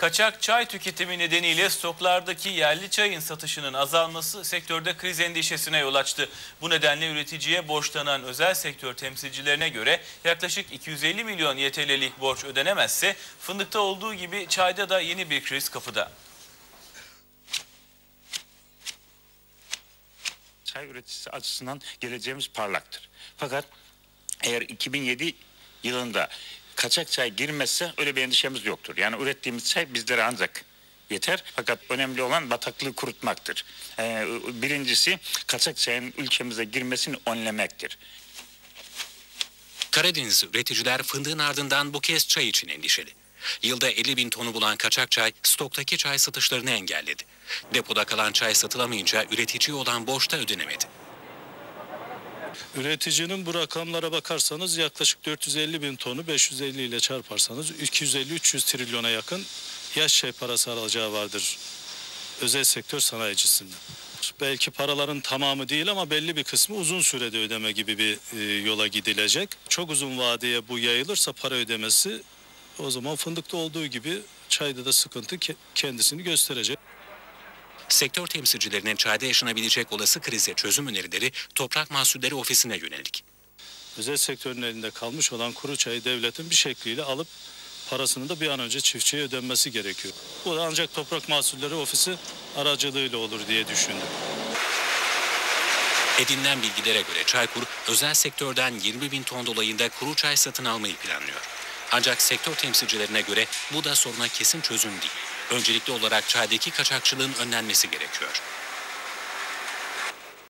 Kaçak çay tüketimi nedeniyle stoklardaki yerli çayın satışının azalması sektörde kriz endişesine yol açtı. Bu nedenle üreticiye borçlanan özel sektör temsilcilerine göre yaklaşık 250 milyon YTL'lik borç ödenemezse fındıkta olduğu gibi çayda da yeni bir kriz kapıda. çay üreticisi açısından geleceğimiz parlaktır. Fakat eğer 2007 yılında kaçak çay girmezse öyle bir endişemiz yoktur. Yani ürettiğimiz çay bizlere ancak yeter. Fakat önemli olan bataklığı kurutmaktır. Ee, birincisi kaçak çayın ülkemize girmesini önlemektir. Karadeniz üreticiler fındığın ardından bu kez çay için endişeli. Yılda 50 bin tonu bulan kaçak çay stoktaki çay satışlarını engelledi. Depoda kalan çay satılamayınca üreticiye olan borç da ödenemedi. Üreticinin bu rakamlara bakarsanız yaklaşık 450 bin tonu 550 ile çarparsanız 250-300 trilyona yakın yaş şey parası alacağı vardır özel sektör sanayicisinden. Belki paraların tamamı değil ama belli bir kısmı uzun sürede ödeme gibi bir e, yola gidilecek. Çok uzun vadeye bu yayılırsa para ödemesi o zaman fındıkta olduğu gibi çayda da sıkıntı ke- kendisini gösterecek. Sektör temsilcilerinin çayda yaşanabilecek olası krize çözüm önerileri Toprak Mahsulleri Ofisi'ne yönelik. özel sektörün elinde kalmış olan kuru çayı devletin bir şekliyle alıp parasını da bir an önce çiftçiye ödenmesi gerekiyor. Bu da ancak Toprak Mahsulleri Ofisi aracılığıyla olur diye düşündüm. Edinilen bilgilere göre Çaykur özel sektörden 20 bin ton dolayında kuru çay satın almayı planlıyor. Ancak sektör temsilcilerine göre bu da soruna kesin çözüm değil. Öncelikli olarak çaydaki kaçakçılığın önlenmesi gerekiyor.